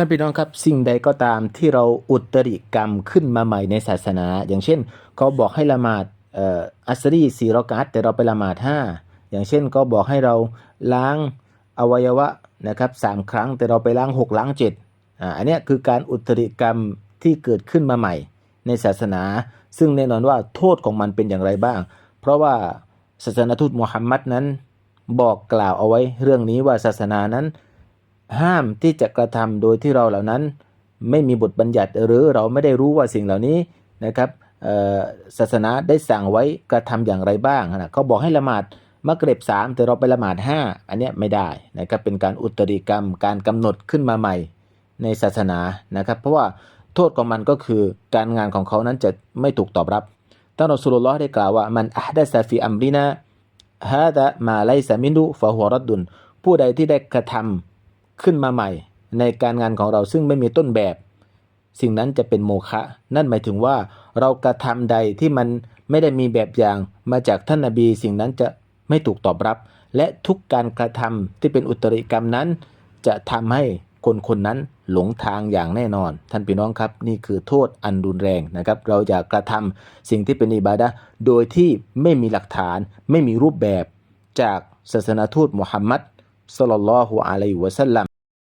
ท่านพี่น้องครับสิ่งใดก็ตามที่เราอุตริกรรมขึ้นมาใหม่ในศาสนา อย่างเช่นเขาบอกให้ละหมาดอัสรีสี่รอกาตแต่เราไปละหมาดห้าอย่างเช่นก็บอกให้เราล้างอวัยวะนะครับสามครั้งแต่เราไปล้างหกล้างเจ็ดอ่าอันนี้คือการอุตริกรรมที่เกิดขึ้นมาใหม่ในศาสนา ซึ่งแน่นอนว่าโทษของมันเป็นอย่างไรบ้าง เพราะว่าศาสนทูตมุฮัมมัดนั้นบอกกล่าวเอาไว้เรื่องนี้ว่าศาสนานั้น ห้ามที่จะกระทำโดยที่เราเหล่านั้น ไม่มีบทบัญญัติหรือเราไม่ได้รู้ว่าสิ่งเหล่านี้นะครับศาสนาได้สั่งไว้กระทำอย่างไรบ้างนะเขาบอกให้ละหมาดมักเร็บสามแต่เราไปละหมาดห้าอันนี้ไม่ได้นะครับเป็นการอุตริกรรมการกำหนดขึ้นมาใหม่ในศาสนานะครับ เพราะว่าโทษของมันก็คือการงานของเขานั้นจะไม่ถูกตอบรับท่านรอสูลุลลอฮ์ได้กล่าวว่ามันอัฮดัสฟีอัมรินาฮาดะมาไลซามินุฟะหัวรัดดุนผู้ใดที่ได้กระทำ ขึ้นมาใหม่ ในการงานของเราซึ่งไม่มีต้นแบบ สิ่งนั้นจะเป็นโมฆะนั่นหมายถึงว่าเรากระทำใดที่มันไม่ได้มีแบบอย่างมาจากท่านนาบี สิ่งนั้นจะไม่ถูกตอบรับ และทุกการกระทำที่เป็นอุตริกรรมนั้น จะทำให้คนคนนั้นหลงทางอย่างแน่นอน ท่านพี่น้องครับ นี่คือโทษอันรุนแรงนะครับ เราอย่ากระทำสิ่งที่เป็นอิบาดะโดยที่ไม่มีหลักฐานไม่มีรูปแบบจากศาสนาทูตมุฮัมมัดศ็อลลัลลอฮุอะลัยฮิวะสัลลัม